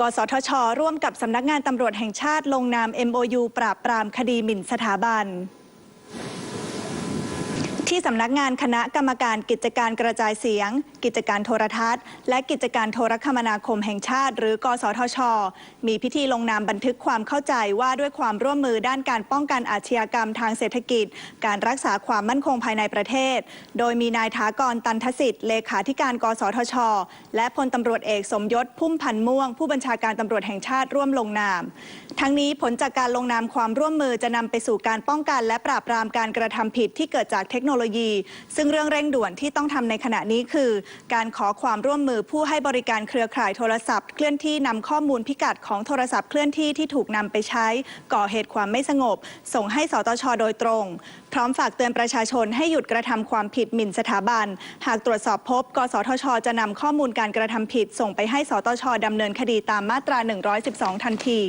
กสทช ร่วมกับสำนักงานตำรวจแห่งชาติลงนาม MOU ปราบปรามคดีหมิ่นสถาบัน ที่สำนักงานคณะกรรมการกิจการกระจายเสียง กิจการโทรทัศน์ และกิจการโทรคมนาคมแห่งชาติ หรือกสทช มีพิธีลงนามบันทึกความเข้าใจว่าด้วยความร่วมมือด้านการป้องกันอาชญากรรมทางเศรษฐกิจ การรักษาความมั่นคงภายในประเทศ โดยมีนายถากรตันทสิทธิ์เลขาธิการ กสทช และพลตำรวจเอกสมยศพุ่มพันธ์ม่วง ผู้บัญชาการตำรวจแห่งชาติร่วมลงนาม ทั้งนี้ผลจากการลงนามความร่วมมือจะนำไปสู่การป้องกัน และปราบปรามการกระทำผิดที่เกิดจากเทคโนโลยี ซึ่งเรื่องเร่งด่วนที่ต้องทำในขณะนี้คือ การขอความร่วมมือผู้ให้บริการเครือข่ายโทรศัพท์ เคลื่อนที่นำข้อมูลพิกัดของโทรศัพท์เคลื่อนที่ที่ถูกนำไปใช้ ก่อเหตุความไม่สงบ ส่งให้สตชโดยตรง พร้อมฝากเตือนประชาชนให้หยุดกระทำความผิดหมิ่นสถาบัน หากตรวจสอบพบ กสทช จะนำข้อมูลการกระทำผิด ส่งไปให้สตชดำเนินคดีตามมาตรา 112 ทันที